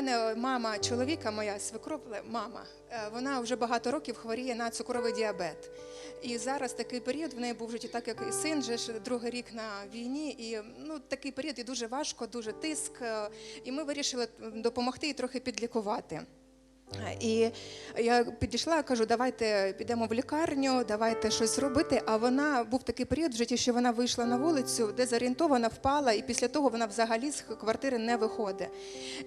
мене мама чоловіка, моя свекров, мама, е, вона вже багато років хворіє на цукровий діабет. І зараз такий період в неї був в житті, так як і син, вже ж другий рік на війні. І ну такий період і дуже важко, дуже тиск. е, І ми вирішили допомогти їй трохи підлікувати. І я підійшла, кажу, давайте підемо в лікарню, давайте щось робити. А вона був такий період в житті, що вона вийшла на вулицю, дезорієнтована, впала, і після того вона взагалі з квартири не виходить.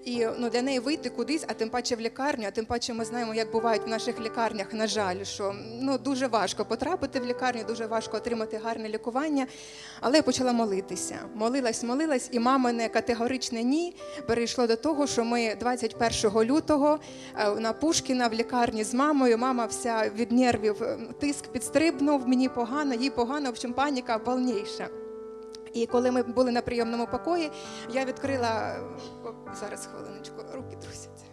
І ну, для неї вийти кудись, а тим паче в лікарню, а тим паче ми знаємо, як бувають в наших лікарнях, на жаль, що ну, дуже важко потрапити в лікарню, дуже важко отримати гарне лікування. Але я почала молитися. Молилась, молилась, і мамине категоричне ні перейшло до того, що ми 21 лютого е, на Пушкіна в лікарні з мамою. Мама вся від нервів е, тиск підстрибнув, мені погано, їй погано, в общем, паніка повніша. І коли ми були на прийомному покої, я відкрила е, зараз хвилиночку, руки трусяться.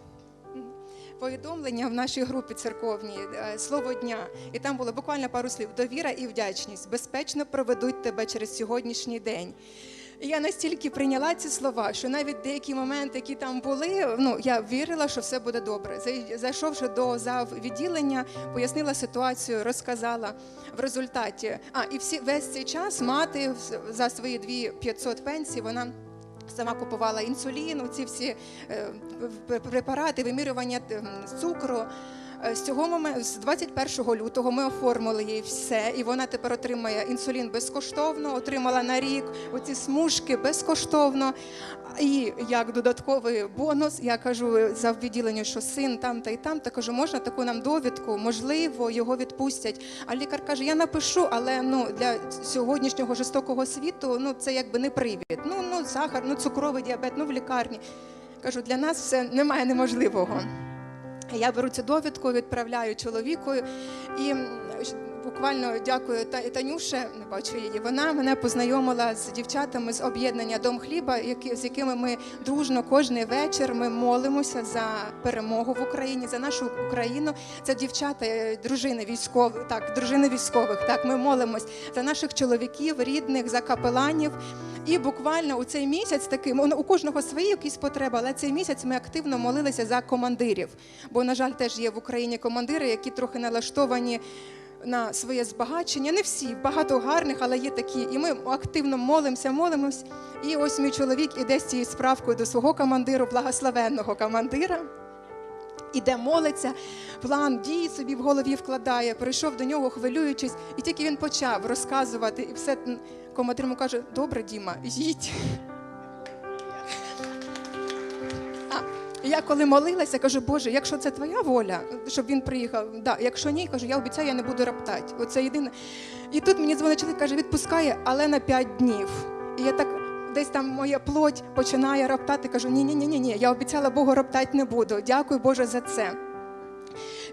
Повідомлення в нашій групі церковній е, слово дня, і там було буквально пару слів: довіра і вдячність безпечно проведуть тебе через сьогоднішній день. І я настільки прийняла ці слова, що навіть деякі моменти, які там були, ну я вірила, що все буде добре. Зайшовши до зав відділення, пояснила ситуацію, розказала в результаті. А і всі весь цей час мати за свої дві 500 пенсій вона. Сама купувала інсулін, ці всі е, препарати, вимірювання цукру. Е, З цього моменту, з 21 лютого, ми оформили їй все, і вона тепер отримає інсулін безкоштовно, отримала на рік оці смужки безкоштовно. І як додатковий бонус, я кажу за відділенню, що син там та й там, та кажу, можна таку нам довідку, можливо, його відпустять. А лікар каже: я напишу, але ну для сьогоднішнього жорстокого світу ну це якби не привід. Ну ну сахар, ну цукровий діабет, ну в лікарні. Кажу, для нас все немає неможливого. Я беру цю довідку, відправляю чоловіку. І буквально дякую Та- Танюше, не бачу її. Вона мене познайомила з дівчатами з об'єднання Дом хліба, які, з якими ми дружно кожний вечір ми молимося за перемогу в Україні, за нашу Україну. Це дівчата, е, дружини військових, так, дружини військових. Так, ми молимось за наших чоловіків, рідних, за капеланів. І буквально у цей місяць такий ну, у кожного свої якісь потреби, але цей місяць ми активно молилися за командирів. Бо, на жаль, теж є в Україні командири, які трохи налаштовані на своє збагачення. Не всі, багато гарних, але є такі. І ми активно молимося, молимось. І ось мій чоловік іде з цією справкою до свого командиру, благословенного командира. Іде молиться, план дій собі в голові вкладає, прийшов до нього, хвилюючись, і тільки він почав розказувати, і все командир йому каже: Добре, Діма, їдь. Я коли молилася, кажу, Боже, якщо це твоя воля, щоб він приїхав, да, якщо ні, кажу, я обіцяю, я не буду роптати. Оце єдине. І тут мені дзвонить каже, відпускає, але на п'ять днів. І я так. Десь там моя плоть починає роптати. Кажу, ні, ні, ні, ні, ні. Я обіцяла Богу роптати не буду. Дякую Боже за це.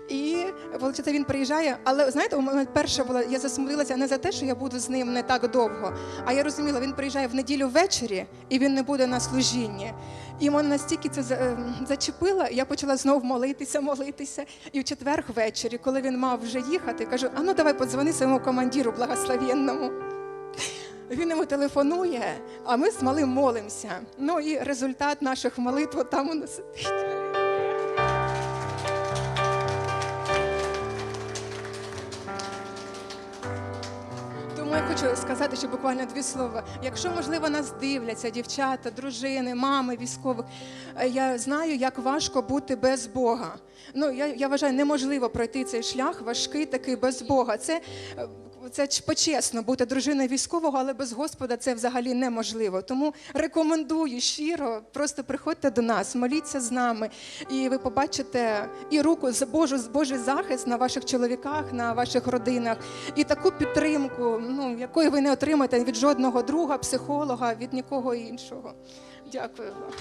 І виходить, він приїжджає, але знаєте, у мене перше було, я засмутилася не за те, що я буду з ним не так довго, а я розуміла, він приїжджає в неділю ввечері і він не буде на служінні. І мене настільки це ем, зачепило, я почала знову молитися, молитися. І в четвер ввечері, коли він мав вже їхати, кажу: а ну давай подзвони своєму командиру благословенному. Він йому телефонує, а ми з малим молимося. Ну і результат наших молитв там у нас сидить. Тому я хочу сказати, ще буквально дві слова. Якщо, можливо, нас дивляться дівчата, дружини, мами військових, е, я знаю, як важко бути без Бога. Ну, я, я вважаю, неможливо пройти цей шлях важкий такий без Бога. Це, е, це почесно бути дружиною військового, але без Господа це взагалі неможливо. Тому рекомендую щиро, просто приходьте до нас, моліться з нами, і ви побачите і руку з Божу, з Божий захист на ваших чоловіках, на ваших родинах, і таку підтримку, ну якої ви не отримаєте від жодного друга, психолога, від нікого іншого. Дякую вам.